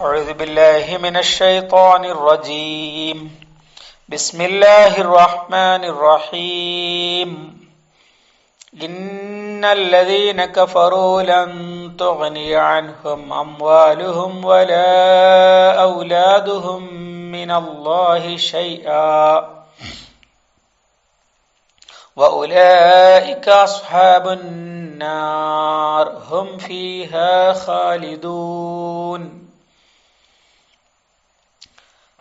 أعوذ بالله من الشيطان الرجيم. بسم الله الرحمن الرحيم. إن الذين كفروا لن تغني عنهم أموالهم ولا أولادهم من الله شيئا. وأولئك أصحاب النار. هم فيها خالدون.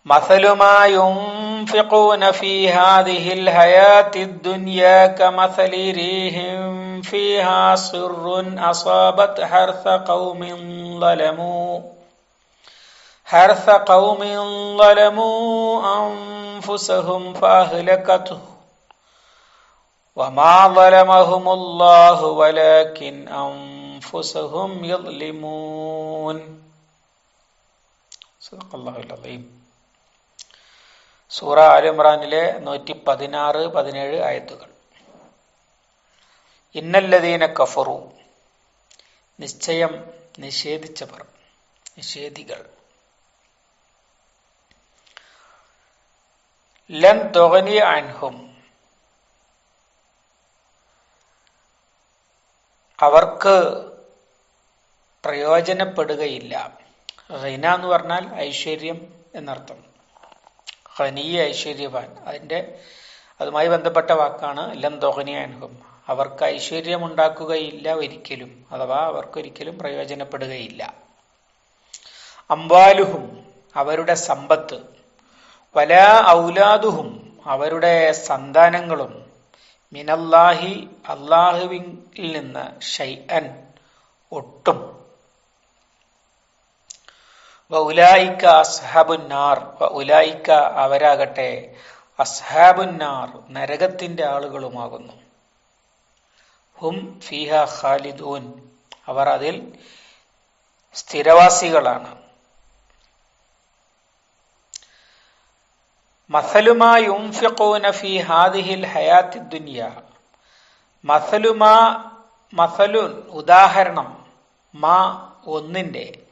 مثل ما ينفقون في هذه الحياة الدنيا كمثل ريح فيها صر أصابت حرث قوم ظلموا حرث قوم ظلموا أنفسهم فأهلكته وما ظلمهم الله ولكن أنفسهم يظلمون صدق الله العظيم. സൂറ ആലിമ്രാനിലെ നൂറ്റി പതിനാറ് പതിനേഴ് ആയത്തുകൾ. ഇന്നല്ലതീന കഫറു. നിശ്ചയം നിഷേധിച്ചവർ നിഷേധികൾ. ലൻ തൊഗനി അൻഹും. അവർക്ക് പ്രയോജനപ്പെടുകയില്ല. റിന എന്ന് പറഞ്ഞാൽ ഐശ്വര്യം എന്നർത്ഥം. ഖനീയ ഐശ്വര്യവാൻ. അതിന്റെ അതുമായി ബന്ധപ്പെട്ട വാക്കാണ് ലം ദോഹനിയാൻഹും അവർക്ക് ഐശ്വര്യമുണ്ടാക്കുകയില്ല ഒരിക്കലും അഥവാ അവർക്കൊരിക്കലും പ്രയോജനപ്പെടുകയില്ല. അംബാലുഹും അവരുടെ സമ്പത്ത്. വല ഔലാദുഹും അവരുടെ സന്താനങ്ങളും. മിനല്ലാഹി അള്ളാഹുവിൽ നിന്ന് ഷൈഅൻ ഒട്ടും അസ്ഹാബുന്നാർ അവരാകട്ടെ അസ്ഹാബുന്നാർ നരകത്തിന്റെ ആളുകളുമാകുന്നു. ഹും ഫിഹ ഖാലിദൂൻ. അവർ അതിൽ സ്ഥിരവാസികളാണ്. മസലുമാ ഹാദിഹിൽ മസലുമാ മസലുൻ ഉദാഹരണം മാ ഒന്നിന്റെ.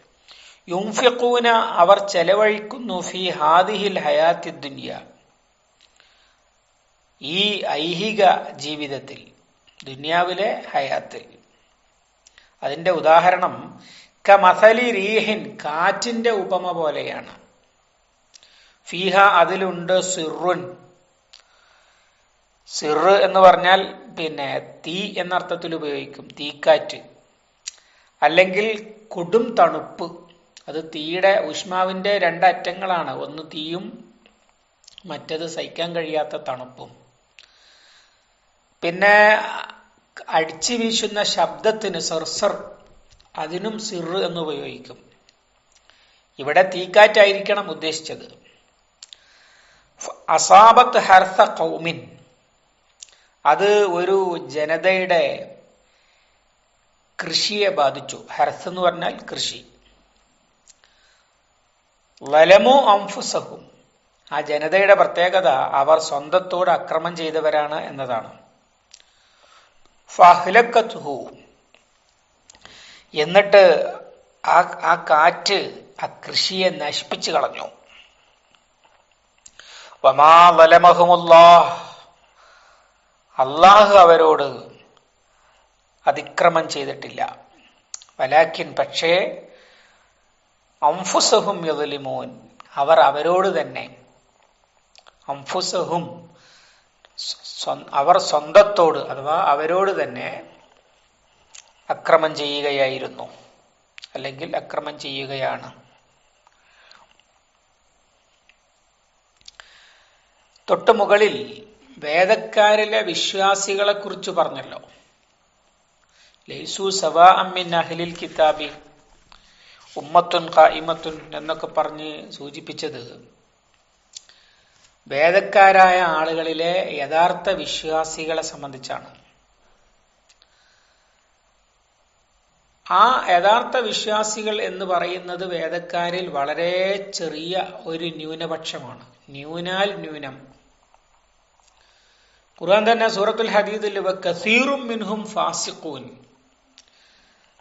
യുംഫിഖൂന അവർ ചെലവഴിക്കുന്നു ഫി ഹാദിഹിൽ ഹയാത്തി ദുനിയ. ഈ ഐഹിക ജീവിതത്തിൽ ദുനിയാവിലെ ഹയാത്തിൽ. അതിന്റെ ഉദാഹരണം ക മസലി റീഹിൻ കാറ്റിന്റെ ഉപമ പോലെയാണ്. ഫീഹ അതിലുണ്ട് സിറുൻ. സിറ് എന്ന് പറഞ്ഞാൽ പിന്നെ തീ എന്നർത്ഥത്തിൽ ഉപയോഗിക്കും തീക്കാറ്റ്. അല്ലെങ്കിൽ കൊടും തണുപ്പ്. അത് തീയുടെ ഊഷ്മാവിന്റെ രണ്ടറ്റങ്ങളാണ്. ഒന്ന് തീയും മറ്റത് സഹിക്കാൻ കഴിയാത്ത തണുപ്പും. പിന്നെ അടിച്ചു വീശുന്ന ശബ്ദത്തിന് സെർസർ അതിനും സിർ എന്ന് ഉപയോഗിക്കും. ഇവിടെ തീക്കാറ്റായിരിക്കണം ഉദ്ദേശിച്ചത്. അസാബത്ത് ഹർത്ത കൗമിൻ അത് ഒരു ജനതയുടെ കൃഷിയെ ബാധിച്ചു. ഹർസ് എന്ന് പറഞ്ഞാൽ കൃഷി. ലലമു അംഫുസഹും. ആ ജനതയുടെ പ്രത്യേകത അവർ സ്വന്തത്തോട് അക്രമം ചെയ്തവരാണ് എന്നതാണ്. ഫഹ്ലക്കത്തുഹു. എന്നിട്ട് ആ ആ കാറ്റ് ആ കൃഷിയെ നശിപ്പിച്ചു കളഞ്ഞു. വമാ വലമഹുമുല്ലാ അള്ളാഹു അവരോട് അതിക്രമം ചെയ്തിട്ടില്ല. വലാക്കിൻ പക്ഷേ അംഫുസഹും യുദലിമോൻ. അവർ അവരോട് തന്നെ അംഫുസഹും അവർ സ്വന്തത്തോട് അഥവാ അവരോട് തന്നെ അക്രമം ചെയ്യുകയായിരുന്നു. അല്ലെങ്കിൽ അക്രമം ചെയ്യുകയാണ്. തൊട്ടുമുകളിൽ വേദക്കാരിലെ വിശ്വാസികളെ കുറിച്ച് പറഞ്ഞല്ലോ. ലൈസു സവാ അമ്മിൻ അഹ്ലിൽ കിതാബി. ഉമ്മത്തുൻ കായിമത്തുൻ എന്നൊക്കെ പറഞ്ഞ് സൂചിപ്പിച്ചത് വേദക്കാരായ ആളുകളിലെ യഥാർത്ഥ വിശ്വാസികളെ സംബന്ധിച്ചാണ്. ആ യഥാർത്ഥ വിശ്വാസികൾ എന്ന് പറയുന്നത് വേദക്കാരിൽ വളരെ ചെറിയ ഒരു ന്യൂനപക്ഷമാണ്. ന്യൂനാൽ ന്യൂനം. ഖുർആൻ തന്നെ സൂറത്തുൽ ഹദീദിൽ കസീറും മിൻഹും ഫാസിഖൂൻ.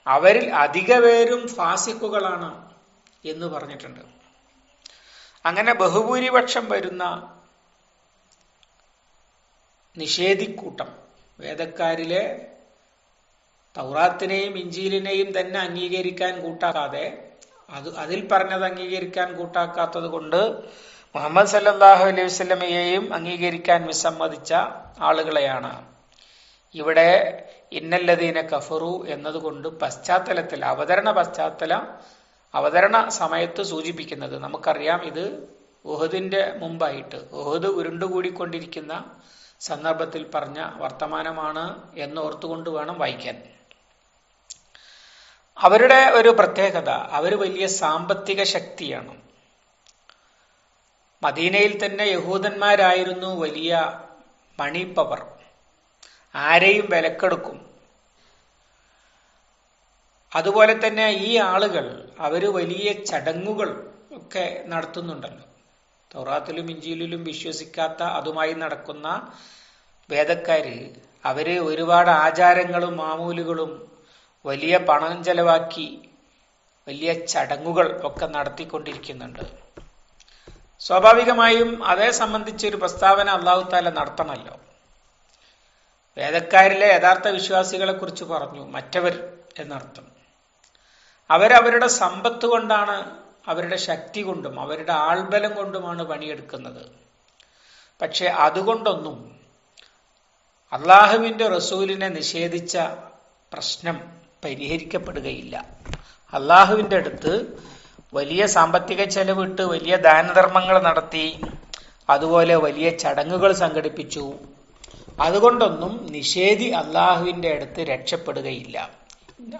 അവരിൽ അധിക പേരും ഫാസിക്കുകളാണ് എന്ന് പറഞ്ഞിട്ടുണ്ട്. അങ്ങനെ ബഹുഭൂരിപക്ഷം വരുന്ന നിഷേധിക്കൂട്ടം വേദക്കാരിലെ തൗറാത്തിനെയും ഇഞ്ചീലിനെയും തന്നെ അംഗീകരിക്കാൻ കൂട്ടാക്കാതെ അത് അതിൽ പറഞ്ഞത് അംഗീകരിക്കാൻ കൂട്ടാക്കാത്തത് കൊണ്ട് മുഹമ്മദ് സല്ലാഹു അലൈഹി വസ്ലമയെയും അംഗീകരിക്കാൻ വിസമ്മതിച്ച ആളുകളെയാണ് ഇവിടെ ഇന്നല്ലതീന കഫറു എന്നതുകൊണ്ട് പശ്ചാത്തലത്തിൽ അവതരണ പശ്ചാത്തല അവതരണ സമയത്ത് സൂചിപ്പിക്കുന്നത് നമുക്കറിയാം ഇത് ഉഹദിന്റെ മുമ്പായിട്ട് ഉഹദ് ഉരുണ്ടുകൂടിക്കൊണ്ടിരിക്കുന്ന സന്ദർഭത്തിൽ പറഞ്ഞ വർത്തമാനമാണ് എന്ന് ഓർത്തുകൊണ്ട് വേണം വായിക്കാൻ. അവരുടെ ഒരു പ്രത്യേകത അവർ വലിയ സാമ്പത്തിക ശക്തിയാണ്. മദീനയിൽ തന്നെ യഹൂദന്മാരായിരുന്നു വലിയ മണി പവർ ആരെയും വിലക്കെടുക്കും. അതുപോലെ തന്നെ ഈ ആളുകൾ അവർ വലിയ ചടങ്ങുകൾ ഒക്കെ നടത്തുന്നുണ്ടല്ലോ. തൗറാത്തിലും ഇഞ്ചിയിലും വിശ്വസിക്കാത്ത അതുമായി നടക്കുന്ന വേദക്കാര് അവർ ഒരുപാട് ആചാരങ്ങളും മാമൂലുകളും വലിയ പണം ചെലവാക്കി വലിയ ചടങ്ങുകൾ ഒക്കെ നടത്തിക്കൊണ്ടിരിക്കുന്നുണ്ട്. സ്വാഭാവികമായും അതേ സംബന്ധിച്ച് ഒരു പ്രസ്താവന അള്ളാഹു താല നടത്തണമല്ലോ. വേദക്കാരിലെ യഥാർത്ഥ വിശ്വാസികളെ കുറിച്ച് പറഞ്ഞു മറ്റവർ എന്നർത്ഥം. അവരവരുടെ സമ്പത്ത് കൊണ്ടാണ് അവരുടെ ശക്തി കൊണ്ടും അവരുടെ ആൾബലം കൊണ്ടുമാണ് പണിയെടുക്കുന്നത്. പക്ഷെ അതുകൊണ്ടൊന്നും അള്ളാഹുവിന്റെ റസൂലിനെ നിഷേധിച്ച പ്രശ്നം പരിഹരിക്കപ്പെടുകയില്ല. അള്ളാഹുവിന്റെ അടുത്ത് വലിയ സാമ്പത്തിക ചെലവിട്ട് വലിയ ദാനധർമ്മങ്ങൾ നടത്തി അതുപോലെ വലിയ ചടങ്ങുകൾ സംഘടിപ്പിച്ചു അതുകൊണ്ടൊന്നും നിഷേധി അള്ളാഹുവിന്റെ അടുത്ത് രക്ഷപ്പെടുകയില്ല.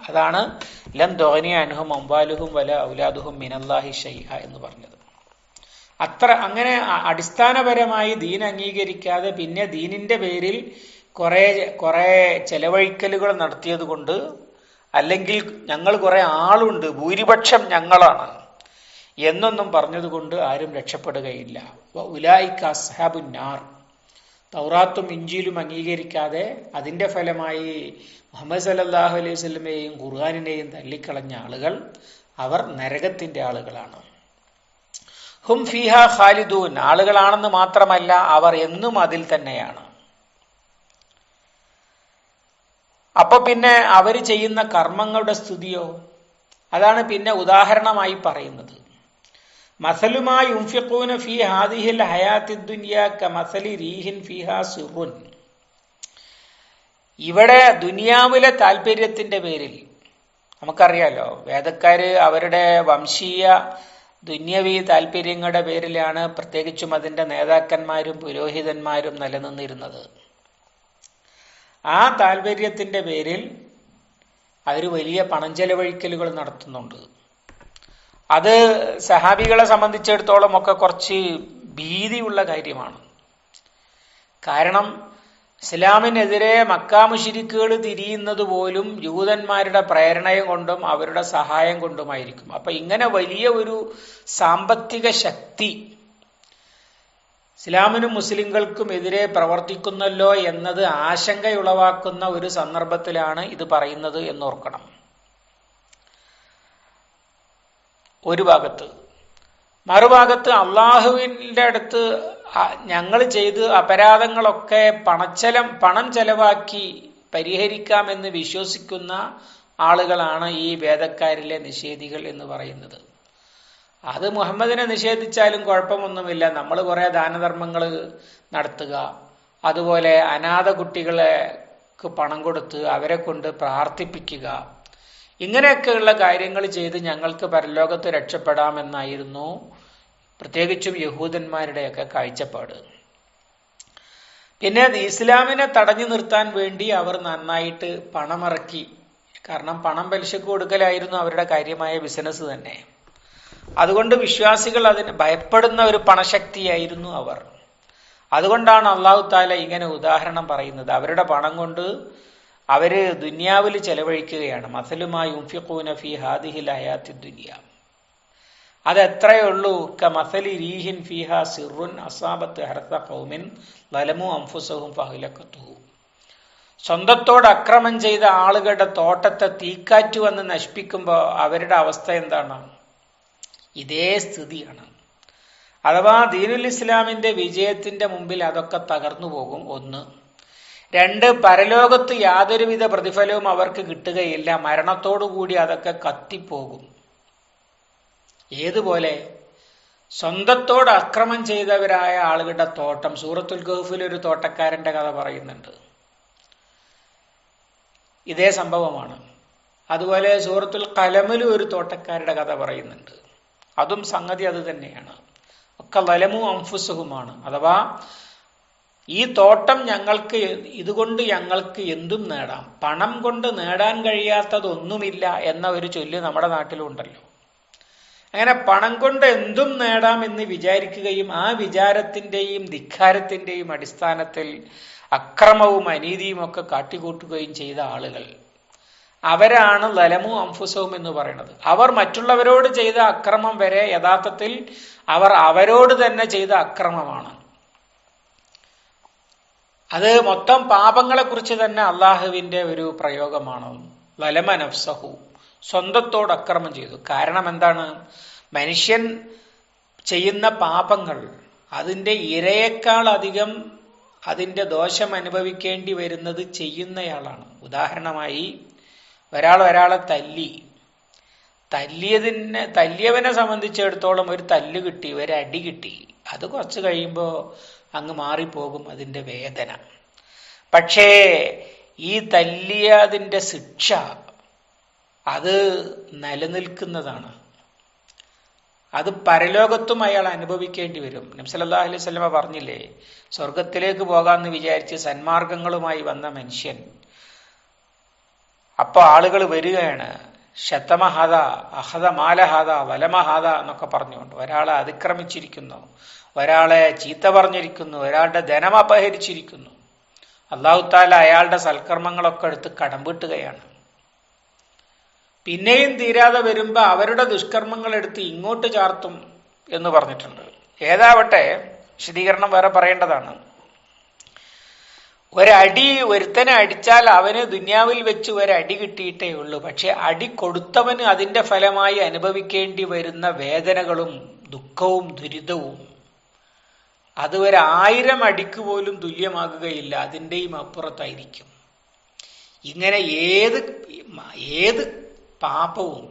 അതാണ് ലം ദോഹനി അനുഹം അമ്പാലുഹും വല ഔലാദുഹും മിനല്ലാഹി ഷൈഹ എന്ന് പറഞ്ഞത്. അത്ര അങ്ങനെ അടിസ്ഥാനപരമായി ദീൻ അംഗീകരിക്കാതെ പിന്നെ ദീനിന്റെ പേരിൽ കുറേ കുറേ ചെലവഴിക്കലുകൾ നടത്തിയത് കൊണ്ട് അല്ലെങ്കിൽ ഞങ്ങൾ കുറെ ആളുണ്ട് ഭൂരിപക്ഷം ഞങ്ങളാണ് എന്നൊന്നും പറഞ്ഞതുകൊണ്ട് ആരും രക്ഷപ്പെടുകയില്ല. ഉലായിക്ക അസ്ഹാബുന്നാർ തൗറാത്തും ഇഞ്ചിയിലും അംഗീകരിക്കാതെ അതിന്റെ ഫലമായി മുഹമ്മദ് സല്ലാഹു അലൈഹി സ്വലമയെയും ഖുർആാനിനെയും തള്ളിക്കളഞ്ഞ ആളുകൾ അവർ നരകത്തിന്റെ ആളുകളാണ്. ഹും ഫിഹ ഖാലിദൂൻ. ആളുകളാണെന്ന് മാത്രമല്ല അവർ എന്നും അതിൽ തന്നെയാണ്. അപ്പൊ പിന്നെ അവർ ചെയ്യുന്ന കർമ്മങ്ങളുടെ സ്തുതിയോ? അതാണ് പിന്നെ ഉദാഹരണമായി പറയുന്നത്. മസലുമായി ഉംഫിഖൂന ഹാദിഹിൽ റീഹിൻ ഇവിടെ ദുനിയാവിലെ താല്പര്യത്തിന്റെ പേരിൽ നമുക്കറിയാലോ വേദക്കാര് അവരുടെ വംശീയ ദുന്യവി താല്പര്യങ്ങളുടെ പേരിലാണ് പ്രത്യേകിച്ചും അതിന്റെ നേതാക്കന്മാരും പുരോഹിതന്മാരും നിലനിന്നിരുന്നത്. ആ താല്പര്യത്തിന്റെ പേരിൽ അവർ വലിയ പണം ചെലവഴിക്കലുകൾ നടത്തുന്നുണ്ട്. അത് സഹാബികളെ സംബന്ധിച്ചിടത്തോളം ഒക്കെ കുറച്ച് ഭീതിയുള്ള കാര്യമാണ്. കാരണം ഇസ്ലാമിനെതിരെ മക്കാമുഷിരിക്കുകൾ തിരിയുന്നത് പോലും ജൂതന്മാരുടെ പ്രേരണയും കൊണ്ടും അവരുടെ സഹായം കൊണ്ടുമായിരിക്കും. അപ്പൊ ഇങ്ങനെ വലിയ ഒരു സാമ്പത്തിക ശക്തി ഇസ്ലാമിനും മുസ്ലിങ്ങൾക്കും എതിരെ പ്രവർത്തിക്കുന്നല്ലോ എന്നത് ആശങ്കയുളവാക്കുന്ന ഒരു സന്ദർഭത്തിലാണ് ഇത് പറയുന്നത് എന്നോർക്കണം. ഒരു ഭാഗത്ത്. മറുഭാഗത്ത് അള്ളാഹുവിന്റെ അടുത്ത് ഞങ്ങൾ ചെയ്ത് അപരാധങ്ങളൊക്കെ പണച്ചലം പണം ചെലവാക്കി പരിഹരിക്കാമെന്ന് വിശ്വസിക്കുന്ന ആളുകളാണ് ഈ വേദക്കാരിലെ നിഷേധികൾ എന്ന് പറയുന്നത്. അത് മുഹമ്മദിനെ നിഷേധിച്ചാലും കുഴപ്പമൊന്നുമില്ല. നമ്മൾ കുറേ ദാനധർമ്മങ്ങൾ നടത്തുക. അതുപോലെ അനാഥ കുട്ടികളെ പണം കൊടുത്ത് അവരെ കൊണ്ട് പ്രാർത്ഥിപ്പിക്കുക. ഇങ്ങനെയൊക്കെയുള്ള കാര്യങ്ങൾ ചെയ്ത് ഞങ്ങൾക്ക് പരലോകത്ത് രക്ഷപ്പെടാമെന്നായിരുന്നു പ്രത്യേകിച്ചും യഹൂദന്മാരുടെയൊക്കെ കാഴ്ചപ്പാട്. പിന്നെ ഇസ്ലാമിനെ തടഞ്ഞു നിർത്താൻ വേണ്ടി അവർ നന്നായിട്ട് പണമിറക്കി. കാരണം പണം പലിശക്ക് കൊടുക്കലായിരുന്നു അവരുടെ കാര്യമായ ബിസിനസ് തന്നെ. അതുകൊണ്ട് വിശ്വാസികൾ അതിന് ഭയപ്പെടുന്ന ഒരു പണശക്തിയായിരുന്നു അവർ. അതുകൊണ്ടാണ് അള്ളാഹു താല ഇങ്ങനെ ഉദാഹരണം പറയുന്നത്. അവരുടെ പണം കൊണ്ട് അവർ ദുന്യാവിൽ ചെലവഴിക്കുകയാണ്. മസലുമായി ഫി ഹാദിഹിൽ ദുനിയ. അതെത്രയേ ഉള്ളൂ ക മസലി റീഹിൻ ഫിഹ സിറുൻ അസാബത്ത് ഹർത്ത കൗമിൻ ലലമു അംഫുസഹും ഫഹുലക്കത്തുഹു. സ്വന്തത്തോട് അക്രമം ചെയ്ത ആളുകളുടെ തോട്ടത്തെ തീക്കാറ്റ് വന്ന് നശിപ്പിക്കുമ്പോൾ അവരുടെ അവസ്ഥ എന്താണ്? ഇതേ സ്ഥിതിയാണ്. അഥവാ ദീനുൽ ഇസ്ലാമിന്റെ വിജയത്തിന്റെ മുമ്പിൽ അതൊക്കെ തകർന്നു പോകും. ഒന്ന് രണ്ട് പരലോകത്ത് യാതൊരുവിധ പ്രതിഫലവും അവർക്ക് കിട്ടുകയില്ല. മരണത്തോടുകൂടി അതൊക്കെ കത്തിപ്പോകും. ഏതുപോലെ? സ്വന്തത്തോട് അക്രമം ചെയ്തവരായ ആളുകളുടെ തോട്ടം. സൂറത്തുൽ ഗഹഫിൽ ഒരു തോട്ടക്കാരന്റെ കഥ പറയുന്നുണ്ട്. ഇതേ സംഭവമാണ്. അതുപോലെ സൂറത്തുൽ കലമിലും ഒരു തോട്ടക്കാരുടെ കഥ പറയുന്നുണ്ട്. അതും സംഗതി അത് തന്നെയാണ്. ഒക്കെ വലമു അംഫുസുഹുമാണ്. അഥവാ ഈ തോട്ടം ഞങ്ങൾക്ക് ഇതുകൊണ്ട് ഞങ്ങൾക്ക് എന്തും നേടാം. പണം കൊണ്ട് നേടാൻ കഴിയാത്തതൊന്നുമില്ല എന്ന ഒരു ചൊല്ല് നമ്മുടെ നാട്ടിലുണ്ടല്ലോ. അങ്ങനെ പണം കൊണ്ട് എന്തും നേടാം എന്ന് വിചാരിക്കുകയും ആ വിചാരത്തിന്റെയും ധിക്കാരത്തിന്റെയും അടിസ്ഥാനത്തിൽ അക്രമവും അനീതിയും ഒക്കെ കാട്ടിക്കൂട്ടുകയും ചെയ്ത ആളുകൾ. അവരാണ് ലലമു അംഫുസവും എന്ന് പറയുന്നത്. അവർ മറ്റുള്ളവരോട് ചെയ്ത അക്രമം വരെ യഥാർത്ഥത്തിൽ അവർ അവരോട് തന്നെ ചെയ്ത അക്രമമാണ്. അത് മൊത്തം പാപങ്ങളെ കുറിച്ച് തന്നെ അള്ളാഹുവിന്റെ ഒരു പ്രയോഗമാണ്. ലലമ നഫ്സഹു. സ്വന്തത്തോട് അക്രമം ചെയ്തു. കാരണം എന്താണ്? മനുഷ്യൻ ചെയ്യുന്ന പാപങ്ങൾ അതിന്റെ ഇരയേക്കാൾ അധികം അതിന്റെ ദോഷം അനുഭവിക്കേണ്ടി വരുന്നത് ചെയ്യുന്നയാളാണ്. ഉദാഹരണമായി ഒരാൾ ഒരാളെ തല്ലി. തല്ലിയതിനെ തല്ലിയവനെ സംബന്ധിച്ചിടത്തോളം ഒരു തല്ല് കിട്ടി ഒരു അടി കിട്ടി. അത് കുറച്ച് കഴിയുമ്പോൾ അങ്ങ് മാറിപ്പോകും അതിന്റെ വേദന. പക്ഷേ ഈ തല്ലിയതിന്റെ ശിക്ഷ അത് നിലനിൽക്കുന്നതാണ്. അത് പരലോകത്തും അയാൾ അനുഭവിക്കേണ്ടി വരും. നബ്സല്ലാ അലൈഹി സ്വലമ പറഞ്ഞില്ലേ സ്വർഗത്തിലേക്ക് പോകാമെന്ന് വിചാരിച്ച് സന്മാർഗങ്ങളുമായി വന്ന മനുഷ്യൻ. അപ്പോൾ ആളുകൾ വരികയാണ്. ശതമഹത അഹത മാലഹത വലമഹത എന്നൊക്കെ പറഞ്ഞുകൊണ്ട് ഒരാളെ അതിക്രമിച്ചിരിക്കുന്നു ഒരാളെ ചീത്ത പറഞ്ഞിരിക്കുന്നു ഒരാളുടെ ധനം അപഹരിച്ചിരിക്കുന്നു. അള്ളാഹുത്താല അയാളുടെ സൽക്കർമ്മങ്ങളൊക്കെ എടുത്ത് കടംപിട്ടുകയാണ്. പിന്നെയും തീരാതെ വരുമ്പോൾ അവരുടെ ദുഷ്കർമ്മങ്ങൾ എടുത്ത് ഇങ്ങോട്ട് ചാർത്തും എന്ന് പറഞ്ഞിട്ടുണ്ട്. ഏതാവട്ടെ വിശദീകരണം വേറെ പറയേണ്ടതാണ്. ഒരടി ഒരുത്തനെ അടിച്ചാൽ അവന് ദുന്യാവിൽ വെച്ച് ഒരടി കിട്ടിയിട്ടേ ഉള്ളൂ. പക്ഷെ അടി കൊടുത്തവന് അതിന്റെ ഫലമായി അനുഭവിക്കേണ്ടി വരുന്ന വേദനകളും ദുഃഖവും ദുരിതവും അത് ഒരായിരം അടിക്ക് പോലും തുല്യമാകുകയില്ല. അതിന്റെയും അപ്പുറത്തായിരിക്കും. ഇങ്ങനെ ഏത് ഏത് പാപവും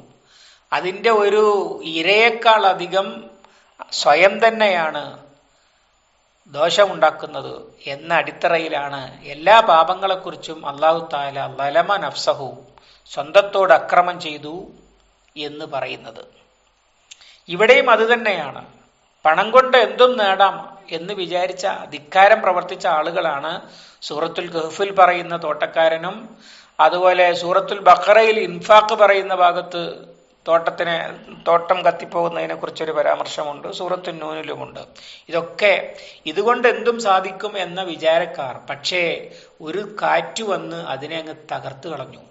അതിന്റെ ഒരു ഇരയേക്കാൾ അധികം സ്വയം തന്നെയാണ് ദോഷമുണ്ടാക്കുന്നത് എന്ന അടിത്തറയിലാണ് എല്ലാ പാപങ്ങളെക്കുറിച്ചും അള്ളാഹു താല ലലമ നഫ്സഹു സ്വന്തത്തോട് അക്രമം ചെയ്തു എന്ന് പറയുന്നത്. ഇവിടെയും അത് തന്നെയാണ്. പണം കൊണ്ട് എന്തും നേടാം എന്ന് വിചാരിച്ച ധിക്കാരം പ്രവർത്തിച്ച ആളുകളാണ് സൂറത്തുൽ ഗഹഫിൽ പറയുന്ന തോട്ടക്കാരനും അതുപോലെ സൂറത്തുൽ ബഖറയിൽ ഇൻഫാഖ് പറയുന്ന ഭാഗത്ത് തോട്ടത്തിനെ തോട്ടം കത്തിപ്പോകുന്നതിനെ കുറിച്ചൊരു പരാമർശമുണ്ട് സൂറത്തു നൂനിലുമുണ്ട്. ഇതൊക്കെ ഇതുകൊണ്ട് എന്തും സാധിക്കും എന്ന വിചാരക്കാർ പക്ഷേ ഒരു കാറ്റ് വന്ന് അതിനെ അങ്ങ് തകർത്ത് കളഞ്ഞു.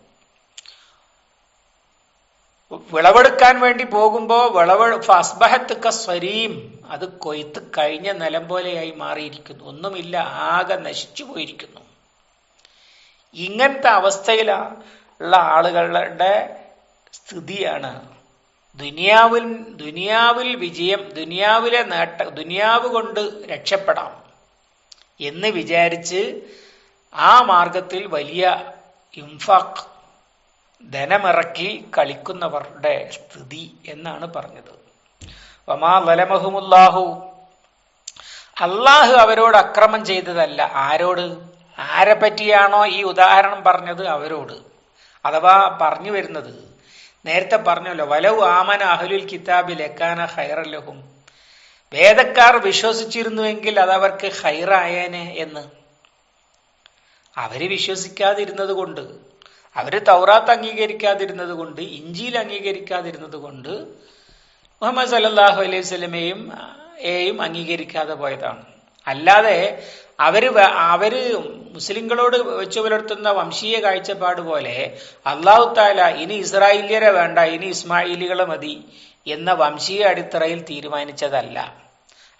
വിളവെടുക്കാൻ വേണ്ടി പോകുമ്പോ വിളവ് ഫസ്ബഹത്ത് സ്വരീം അത് കൊയ്ത്ത് കഴിഞ്ഞ നിലം പോലെയായി മാറിയിരിക്കുന്നു. ഒന്നുമില്ല ആകെ നശിച്ചു പോയിരിക്കുന്നു. ഇങ്ങനത്തെ അവസ്ഥയിലുള്ള ആളുകളുടെ സ്ഥിതിയാണ്. ദുനിയാവിൽ ദുനിയാവിൽ വിജയം ദുനിയാവിലെ നേട്ട ദുനിയാവ് കൊണ്ട് രക്ഷപ്പെടാം എന്ന് വിചാരിച്ച് ആ മാർഗത്തിൽ വലിയ ഇംഫാഖ് ധനമിറക്കി കളിക്കുന്നവരുടെ സ്ഥിതി എന്നാണ് പറഞ്ഞത്. വമാ വലമഹുമുല്ലാഹു അള്ളാഹു അവരോട് അക്രമം ചെയ്തതല്ല. ആരോട്? ആരെ പറ്റിയാണോ ഈ ഉദാഹരണം പറഞ്ഞത്? അവരോട്. അഥവാ പറഞ്ഞു വരുന്നത് നേരത്തെ പറഞ്ഞല്ലോ വലവ് ആമന അഹലുൽ കിതാബിൽ എക്കാന ഹൈറല്ലഹും വേദക്കാർ വിശ്വസിച്ചിരുന്നുവെങ്കിൽ അത് അവർക്ക് ഹൈറായേനെ എന്ന്. അവർ വിശ്വസിക്കാതിരുന്നത് കൊണ്ട് അവർ തൗറാത്ത് അംഗീകരിക്കാതിരുന്നത് കൊണ്ട് ഇഞ്ചിയിൽ അംഗീകരിക്കാതിരുന്നത് കൊണ്ട് മുഹമ്മദ് സല്ലാഹു അലൈഹി സ്വലമയും ഏയും അംഗീകരിക്കാതെ പോയതാണ്. അല്ലാതെ അവർ അവർ മുസ്ലിങ്ങളോട് വെച്ചു പുലർത്തുന്ന വംശീയ കാഴ്ചപ്പാട് പോലെ അള്ളാഹു താല ഇനി ഇസ്രായേലിയരെ വേണ്ട ഇനി ഇസ്മായിലികളെ മതി എന്ന വംശീയ അടിത്തറയിൽ തീരുമാനിച്ചതല്ല.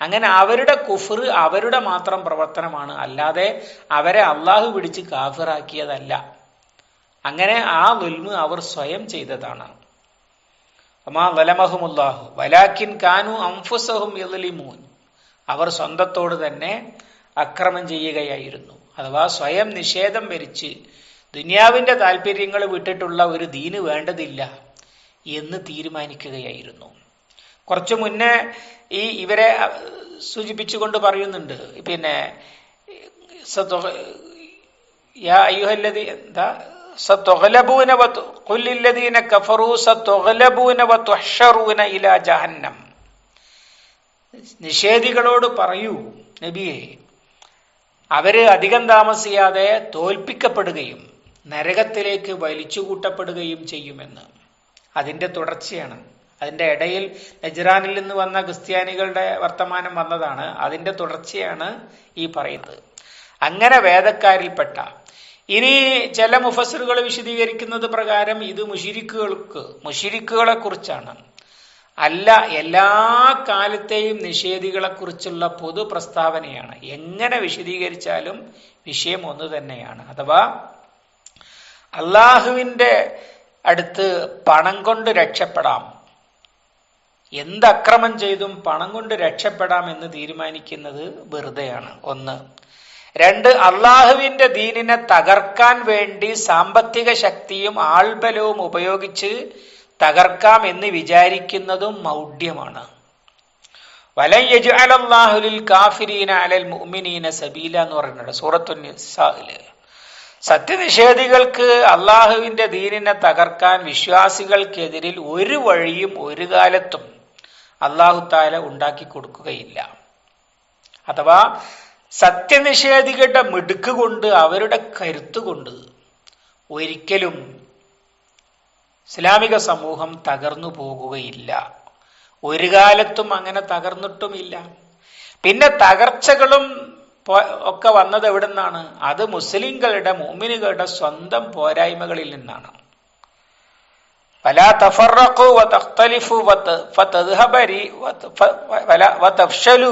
അങ്ങനെ അവരുടെ കുഫർ അവരുടെ മാത്രം പ്രവർത്തനമാണ്. അല്ലാതെ അവരെ അള്ളാഹു പിടിച്ച് കാഫിറാക്കിയതല്ല. അങ്ങനെ ആ നുൽമ് അവർ സ്വയം ചെയ്തതാണ്. അമാ വലമഹുമുല്ലാഹു. വലാക്കിൻ കാനു അംഫുസഹും അവർ സ്വന്തത്തോട് തന്നെ അക്രമം ചെയ്യുകയായിരുന്നു. അഥവാ സ്വയം നിഷേധം വരിച്ച് ദുനിയാവിന്റെ താല്പര്യങ്ങൾ വിട്ടിട്ടുള്ള ഒരു ദീന് വേണ്ടതില്ല എന്ന് തീരുമാനിക്കുകയായിരുന്നു. കുറച്ചു മുന്നേ ഈ ഇവരെ സൂചിപ്പിച്ചുകൊണ്ട് പറയുന്നുണ്ട്. പിന്നെ സത്വ- യാ ഇല എന്താ നിഷേധികളോട് പറയൂ നബിയെ. അവർ അധികം താമസിയാതെ തോൽപ്പിക്കപ്പെടുകയും നരകത്തിലേക്ക് വലിച്ചുകൂട്ടപ്പെടുകയും ചെയ്യുമെന്ന്. അതിന്റെ തുടർച്ചയാണ്. അതിന്റെ ഇടയിൽ നജ്റാനിൽ നിന്ന് വന്ന ക്രിസ്ത്യാനികളുടെ വർത്തമാനം വന്നതാണ്. അതിന്റെ തുടർച്ചയാണ് ഈ പറയുന്നത്. അങ്ങനെ വേദക്കാരിൽപ്പെട്ട ഇനി ചില മുഫസറുകൾ വിശദീകരിക്കുന്നത് പ്രകാരം ഇത് മുഷിരിക്കുകൾക്ക് മുഷിരിക്കുകളെ കുറിച്ചാണ് അല്ല എല്ലാ കാലത്തെയും നിഷേധികളെ കുറിച്ചുള്ള പൊതു പ്രസ്താവനയാണ് എങ്ങനെ വിശദീകരിച്ചാലും വിഷയം ഒന്ന് തന്നെയാണ്. അഥവാ അള്ളാഹുവിന്റെ അടുത്ത് പണം കൊണ്ട് രക്ഷപ്പെടാം. എന്ത് അക്രമം ചെയ്തും പണം കൊണ്ട് രക്ഷപ്പെടാം എന്ന് തീരുമാനിക്കുന്നത് വെറുതെയാണ്. ഒന്ന്. രണ്ട് അള്ളാഹുവിന്റെ ദീനിനെ തകർക്കാൻ വേണ്ടി സാമ്പത്തിക ശക്തിയും ആൾബലവും ഉപയോഗിച്ച് തകർക്കാം എന്ന് വിചാരിക്കുന്നതും മൗഢ്യമാണ്. വലം കാഫിരീന അലൽ മുഅ്മിനീന സബീല എന്ന് സത്യനിഷേധികൾക്ക് അള്ളാഹുവിന്റെ ദീനിനെ തകർക്കാൻ വിശ്വാസികൾക്കെതിരിൽ ഒരു വഴിയും ഒരു കാലത്തും അള്ളാഹു താല ഉണ്ടാക്കി കൊടുക്കുകയില്ല. അഥവാ സത്യനിഷേധികളുടെ മിടുക്ക് കൊണ്ട് അവരുടെ കരുത്ത് കൊണ്ട് ഒരിക്കലും ഇസ്ലാമിക സമൂഹം തകർന്നു പോകുകയില്ല. ഒരു കാലത്തും അങ്ങനെ തകർന്നിട്ടുമില്ല. പിന്നെ തകർച്ചകളും ഒക്കെ വന്നത് എവിടെ നിന്നാണ് അത് മുസ്ലിങ്ങളുടെ മോമിനുകളുടെ സ്വന്തം പോരായ്മകളിൽ നിന്നാണ്. തഫറഖു വതഖ്തലിഫു വതഫ്ശലു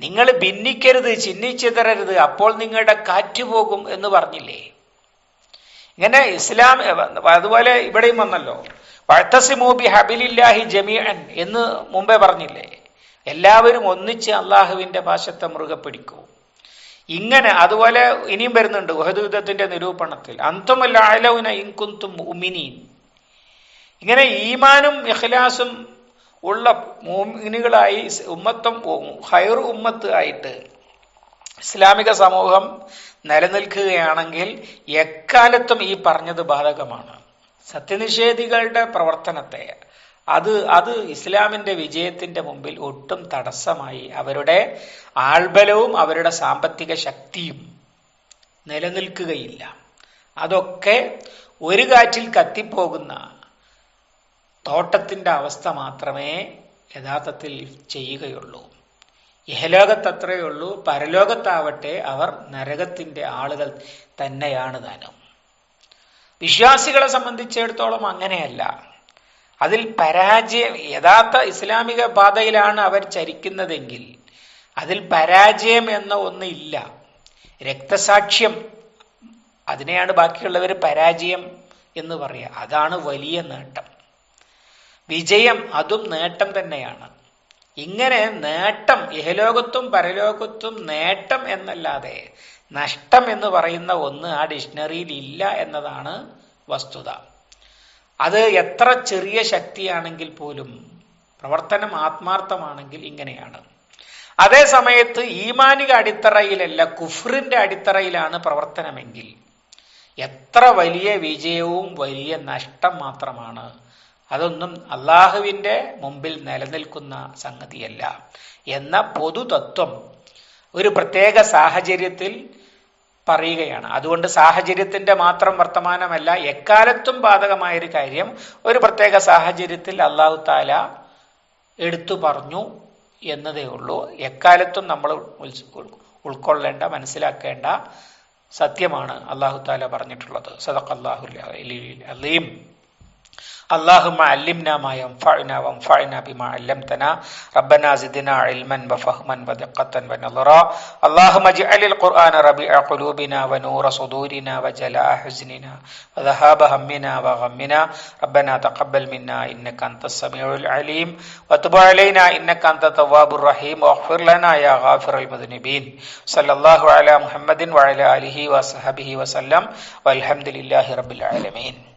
നിങ്ങൾ ഭിന്നിക്കരുത് ചിന്നിച്ചിതരരുത് അപ്പോൾ നിങ്ങളുടെ കാറ്റ് പോകും എന്ന് പറഞ്ഞില്ലേ? ഇങ്ങനെ ഇസ്ലാം അതുപോലെ ഇവിടെയും വന്നല്ലോ. വഴത്തസിമൂബി ഹബിലില്ലാഹി ജമീഅൻ എന്ന് മുമ്പേ പറഞ്ഞില്ലേ? എല്ലാവരും ഒന്നിച്ച് അള്ളാഹുവിന്റെ ഭാഷത്തെ മുറുകെ പിടിക്കൂ. ഇങ്ങനെ അതുപോലെ ഇനിയും വരുന്നുണ്ട് ഉഹദ് നിരൂപണത്തിൽ. അന്തമല്ല ഇൻകുന്തും ഇങ്ങനെ ഈമാനും ഇഖ്ലാസും ഉള്ള മോമിനുകളായി ഉമ്മത്തും ഹൈർ ഉമ്മത്ത് ആയിട്ട് ഇസ്ലാമിക സമൂഹം നിലനിൽക്കുകയാണെങ്കിൽ എക്കാലത്തും ഈ പറഞ്ഞത് ബാധകമാണ്. സത്യനിഷേധികളുടെ പ്രവർത്തനത്തെ അത് അത് ഇസ്ലാമിന്റെ വിജയത്തിന്റെ മുമ്പിൽ ഒട്ടും തടസ്സമായി അവരുടെ ആൾബലവും അവരുടെ സാമ്പത്തിക ശക്തിയും നിലനിൽക്കുകയില്ല. അതൊക്കെ ഒരു കാറ്റിൽ കത്തിപ്പോകുന്ന തോട്ടത്തിന്റെ അവസ്ഥ മാത്രമേ യഥാർത്ഥത്തിൽ ചെയ്യുകയുള്ളൂ. ഇഹലോകത്ത് അത്രയേ ഉള്ളൂ പരലോകത്താവട്ടെ അവർ നരകത്തിന്റെ ആളുകൾ തന്നെയാണ് താനും. വിശ്വാസികളെ സംബന്ധിച്ചിടത്തോളം അങ്ങനെയല്ല. അതിൽ പരാജയം യഥാർത്ഥ ഇസ്ലാമിക പാതയിലാണ് അവർ ചരിക്കുന്നതെങ്കിൽ അതിൽ പരാജയം എന്ന ഒന്നില്ല. രക്തസാക്ഷ്യം അതിനെയാണ് ബാക്കിയുള്ളവർ പരാജയം എന്ന് പറയുക. അതാണ് വലിയ നേട്ടം. വിജയം അതും നേട്ടം തന്നെയാണ്. ഇങ്ങനെ നേട്ടം ഇഹലോകത്തും പരലോകത്തും നേട്ടം എന്നല്ലാതെ നഷ്ടം എന്ന് പറയുന്ന ഒന്ന് ആ ഡിക്ഷണറിയിൽ ഇല്ല എന്നതാണ് വസ്തുത. അത് എത്ര ചെറിയ ശക്തിയാണെങ്കിൽ പോലും പ്രവർത്തനം ആത്മാർത്ഥമാണെങ്കിൽ ഇങ്ങനെയാണ്. അതേ സമയത്ത് ഈമാനിക അടിത്തറയിലല്ല കുഫറിന്റെ അടിത്തറയിലാണ് പ്രവർത്തനമെങ്കിൽ എത്ര വലിയ വിജയവും വലിയ നഷ്ടം മാത്രമാണ് അതൊന്നും അള്ളാഹുവിന്റെ മുമ്പിൽ നിലനിൽക്കുന്ന സംഗതിയല്ല. എന്ന പൊതുതത്വം ഒരു പ്രത്യേക സാഹചര്യത്തിൽ പറയുകയാണ്. അതുകൊണ്ട് സാഹചര്യത്തിന്റെ മാത്രം വർത്തമാനമല്ല എക്കാലത്തും ബാധകമായൊരു കാര്യം ഒരു പ്രത്യേക സാഹചര്യത്തിൽ അള്ളാഹു താല എടുത്തു പറഞ്ഞു എന്നതേ ഉള്ളൂ. എക്കാലത്തും നമ്മൾ ഉൾക്കൊള്ളേണ്ട മനസ്സിലാക്കേണ്ട സത്യമാണ് അള്ളാഹു താല പറഞ്ഞിട്ടുള്ളത്. സദഖ് അള്ളാഹു അലീം. اللهم علمنا ما ينفعنا وانفعنا بما علمتنا ربنا زدنا علما وفهما ودقة ونظرا اللهم اجعل القرآن ربيع قلوبنا ونور صدورنا وجلاء حزننا وذهاب همنا وغمنا ربنا تقبل منا إنك أنت السميع العليم وتب علينا إنك أنت التواب الرحيم واغفر لنا يا غافر المذنبين صلى الله على محمد وعلى آله وصحبه وسلم والحمد لله رب العالمين